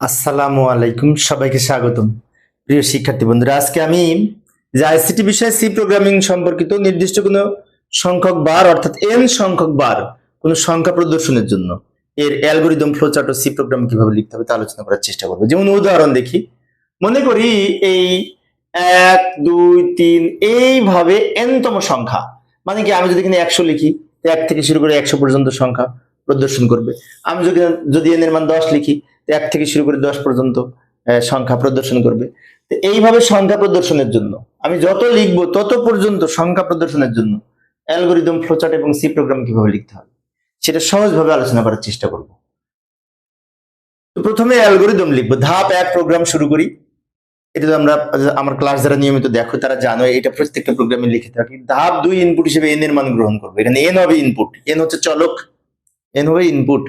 আসসালামু আলাইকুম, সবাইকে স্বাগতম। প্রিয় শিক্ষার্থী বন্ধুরা, আজকে আমি যে আইসিটি বিষয়ে সি প্রোগ্রামিং সম্পর্কিত নির্দিষ্ট কোনো সংখ্যক বার, অর্থাৎ এন সংখ্যক বার, কোনো সংখ্যা প্রদর্শনের জন্য এর অ্যালগোরিদম ফ্লোচার্ট ও সি প্রোগ্রাম কীভাবে লিখতে হবে তা আলোচনা করার চেষ্টা করব। যেমন উদাহরণ দেখি, মনে করি এই এক, দুই, তিন, এইভাবে এনতম সংখ্যা মানে কি আমি যদি এখানে একশো লিখি এক থেকে শুরু করে একশো পর্যন্ত সংখ্যা প্রদর্শন করবে। আমি যদি যদি এন এর মান দশ লিখি এক থেকে শুরু করে দশ পর্যন্ত সংখ্যা প্রদর্শন করবে। এইভাবে সংখ্যা প্রদর্শনের জন্য, আমি যত লিখব তত পর্যন্ত সংখ্যা প্রদর্শনের জন্য অ্যালগোরিদম, ফ্লোচার্ট এবং সি প্রোগ্রাম কীভাবে লিখতে হবে সেটা সহজভাবে আলোচনা করার চেষ্টা করব। তো প্রথমে অ্যালগোরিদম লিখব, ধাপ এক প্রোগ্রাম শুরু করি। এটা তো আমরা আমার ক্লাস যারা নিয়মিত দেখো, তারা জানো, এটা প্রত্যেকটা প্রোগ্রামে লিখে থাকি। ধাপ দুই ইনপুট হিসেবে এন এর মান গ্রহণ করব। এখানে এন হবে ইনপুট এন হচ্ছে চলক। এন হবে ইনপুট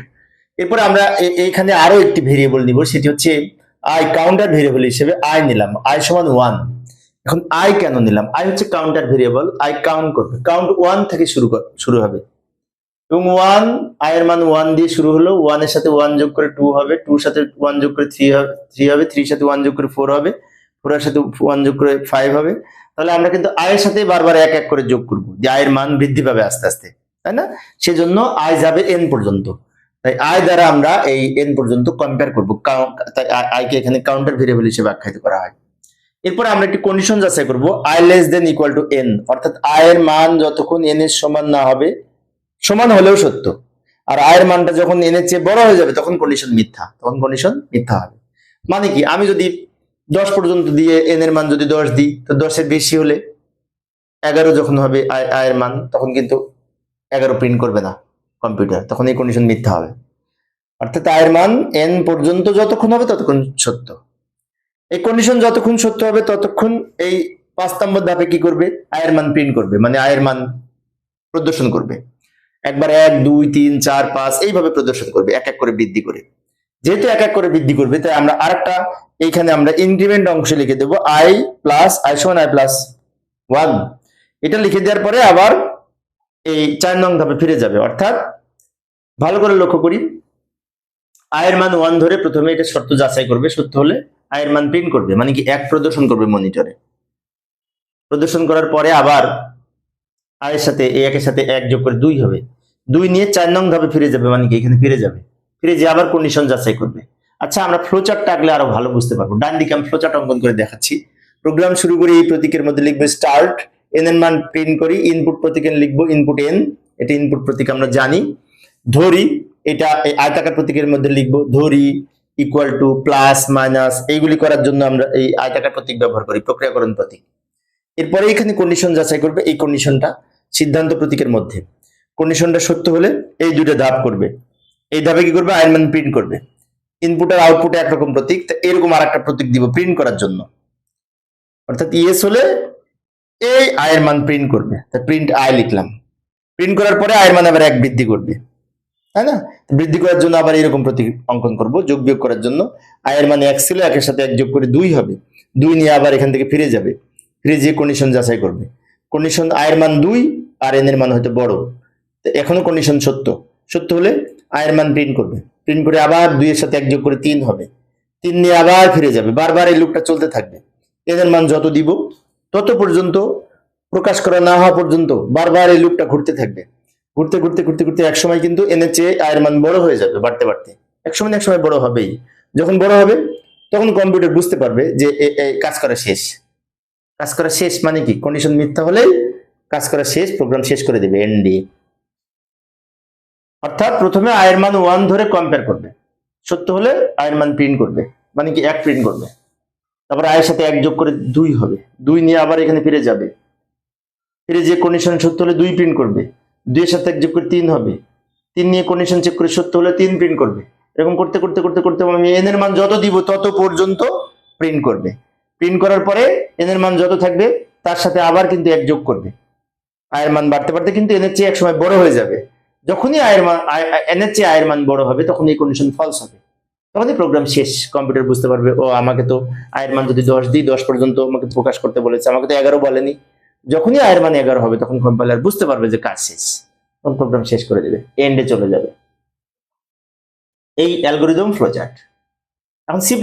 এরপরে আমরা এ- এখানে আরও একটি ভেরিয়েবল নিব, সেটি হচ্ছে আই কাউন্টার ভেরিয়েবল হিসেবে আই নিলাম। আই সমান ওয়ান এখন আই কেন নিলাম? আই হচ্ছে কাউন্টার ভেরিয়েবল আই কাউন্ট করবে। কাউন্ট ওয়ান থেকে শুরু শুরু হবে। এবং ওয়ান আই এর মান ওয়ান দিয়ে শুরু হলো ওয়ানের সাথে ওয়ান যোগ করে টু হবে টুর সাথে ওয়ান যোগ করে থ্রি হবে থ্রি হবে থ্রির সাথে ওয়ান যোগ করে ফোর হবে ফোর এর সাথে ওয়ান যোগ করে ফাইভ হবে। তাহলে আমরা কিন্তু আয়ের সাথে বারবার এক এক করে যোগ করব, যে আয়ের মান বৃদ্ধি পাবে আস্তে আস্তে। তাই না? সেজন্য আয় যাবে এন পর্যন্ত। তাই আয় দ্বারা আমরা এই এন পর্যন্ত কম্পেয়ার করব। তাই আইকে এখানে কাউন্টার ভেরিয়েবল হিসেবে আখ্যায়িত করা হয়। এরপরে আমরা একটি কন্ডিশন যাচাই করব। I less than equal to N অর্থাৎ আয়ের মান যতক্ষণ এন এর সমান না হবে, সমান হলেও সত্য। আর আয়ের মানটা যখন এন এর চেয়ে বড় হয়ে যাবে, তখন কন্ডিশন মিথ্যা, তখন কন্ডিশন মিথ্যা হবে। মানে কি? আমি যদি দশ পর্যন্ত দিয়ে এন এর মান যদি দশ দিই, তো দশের বেশি হলে এগারো যখন হবে আয়- আয়ের মান, তখন কিন্তু এগারো প্রিন্ট করবে না কম্পিউটার তখন এই কন্ডিশন মিথ্যা হবে। অর্থাৎ আয়ের মান এন পর্যন্ত যতক্ষণ হবে ততক্ষণ সত্য। এই কন্ডিশন যতক্ষণ সত্য হবে ততক্ষণ এই পাঁচ নম্বর ধাপে কি করবে? আয়ের মান প্রিন্ট করবে মানে আয়ের মান প্রদর্শন করবে। একবার এক, দুই, তিন, চার, পাঁচ এইভাবে প্রদর্শন করবে, এক এক করে বৃদ্ধি করে। যেহেতু এক এক করে বৃদ্ধি করবে, তাই আমরা আরেকটা এইখানে আমরা ইনক্রিমেন্ট অংশ লিখে দেবো আই প্লাস আই সমান আই প্লাস ওয়ান এটা লিখে দেওয়ার পরে আবার এই চার নং ধাপে ফিরে যাবে। অর্থাৎ ভালো করে লক্ষ্য করি, আয়ের মান ওয়ান ধরে প্রথমে এটা শর্ত যাচাই করবে, সত্য হলে আয়ের মান প্রিন্ট করবে মানে কি এক প্রদর্শন করবে মনিটরে প্রদর্শন করার পরে আবার আয়ের সাথে এই একের সাথে এক যোগ করে দুই হবে। দুই নিয়ে চার নং ধাপে ফিরে যাবে মানে কি এখানে ফিরে যাবে। ফিরে যে আবার কন্ডিশন যাচাই করবে। আচ্ছা আমরা ফ্লোচার্ট আঁকলে আরও ভালো বুঝতে পারব। ডান দিকে আমি ফ্লোচার্ট অঙ্কন করে দেখাচ্ছি। প্রোগ্রাম শুরু করি এই প্রতীকের মধ্যে লিখবে স্টার্ট এন এর মান প্রিন্ট করি ইনপুট প্রতীক এন লিখব ইনপুট এন এটা ইনপুট প্রতীক আমরা জানি। ধরি, এটা আয়তাকার প্রতীকের মধ্যে লিখব, ধরি ইকুয়াল টু প্লাস মাইনাস এইগুলি করার জন্য আমরা এই আয়তাকার প্রতীক ব্যবহার করি, প্রক্রিয়াকরণ প্রতীক। এরপরে এখানে কন্ডিশন যাচাই করবে, এই কন্ডিশনটা সিদ্ধান্ত প্রতীকের মধ্যে। কন্ডিশনটা সত্য হলে এই দুটো ধাপ করবে। এই ধাপে কি করবে? আয়ন মান প্রিন্ট করবে। ইনপুট আর আউটপুটে একরকম প্রতীক এরকম আর একটা প্রতীক দিব প্রিন্ট করার জন্য। অর্থাৎ ইয়েস হলে এই আয়ের মান প্রিন্ট করবে। প্রিন্ট আয় লিখলাম। প্রিন্ট করার পরে আয়ের মান আবার এক বৃদ্ধি করবে। তাই না? বৃদ্ধি করার জন্য আবার এরকম প্রতীক অঙ্কন করব। যোগ বিয়োগ করার জন্য আয়ের মান এক ছিল, একের সাথে এক যোগ করে দুই হবে। দুই নিয়ে আবার এখান থেকে ফিরে যাবে। ফিরে যে কন্ডিশন যাচাই করবে। কন্ডিশন আয়ের মান দুই, আর এন এর মান হয়তো বড়। এখনও কন্ডিশন সত্য। সত্য হলে আয়ের মান প্রিন্ট করবে। প্রিন্ট করে আবার দুইয়ের সাথে এক যোগ করে তিন হবে। তিন নিয়ে আবার ফিরে যাবে। বারবার এই লুপটা চলতে থাকবে। এদের মান যত দিব তত পর্যন্ত প্রকাশ করা না হওয়া পর্যন্ত বারবার এই লুপটা ঘুরতে থাকবে। ঘুরতে ঘুরতে ঘুরতে ঘুরতে এক সময় কিন্তু এনে চেয়ে আয়ের মান বড় হয়ে যাবে বাড়তে বাড়তে। এক সময় এক সময় বড় হবেই। যখন বড় হবে, তখন কম্পিউটার বুঝতে পারবে যে কাজ করা শেষ। কাজ করা শেষ মানে কি? কন্ডিশন মিথ্যা হলেই কাজ করা শেষ প্রোগ্রাম শেষ করে দেবে এন অর্থাৎ প্রথমে আয়ের মান ওয়ান ধরে কম্পেয়ার করবে। সত্য হলে আয়ের মান প্রিন্ট করবে মানে কি এক প্রিন্ট করবে। তারপর আয়ের সাথে এক যোগ করে দুই হবে। দুই নিয়ে আবার এখানে ফিরে যাবে। ফিরে যে কন্ডিশন সত্য হলে দুই প্রিন্ট করবে। দুইয়ের সাথে এক যোগ করে তিন হবে। তিন নিয়ে কন্ডিশন চেক করে সত্য হলে তিন প্রিন্ট করবে। এরকম করতে করতে করতে করতে আমি এন এর মান যত দিব তত পর্যন্ত প্রিন্ট করবে। প্রিন্ট করার পরে এন এর মান যত থাকবে তার সাথে আবার কিন্তু এক যোগ করবে। আয়ের মান বাড়তে বাড়তে কিন্তু এনের চেয়ে এক সময় বড় হয়ে যাবে। যখনই আয়ের মান এনের চেয়ে আয়ের মান বড় হবে তখন এই কন্ডিশন ফলস হবে। তখনই প্রোগ্রাম শেষ কম্পিউটার বুঝতে পারবে, ও আমাকে তো আয়ের মান যদি দশ দিই, দশ পর্যন্ত আমাকে প্রকাশ করতে বলেছে, আমাকে তো এগারো বলেনি। যখনই আয়ের মান এগারো হবে, তখন কম্পাইলার বুঝতে পারবে যে কাজ শেষ। তখন প্রোগ্রাম শেষ করে দেবে এন্ডে চলে যাবে। এই অ্যালগোরিদম ফ্লোচার্ট এখন সি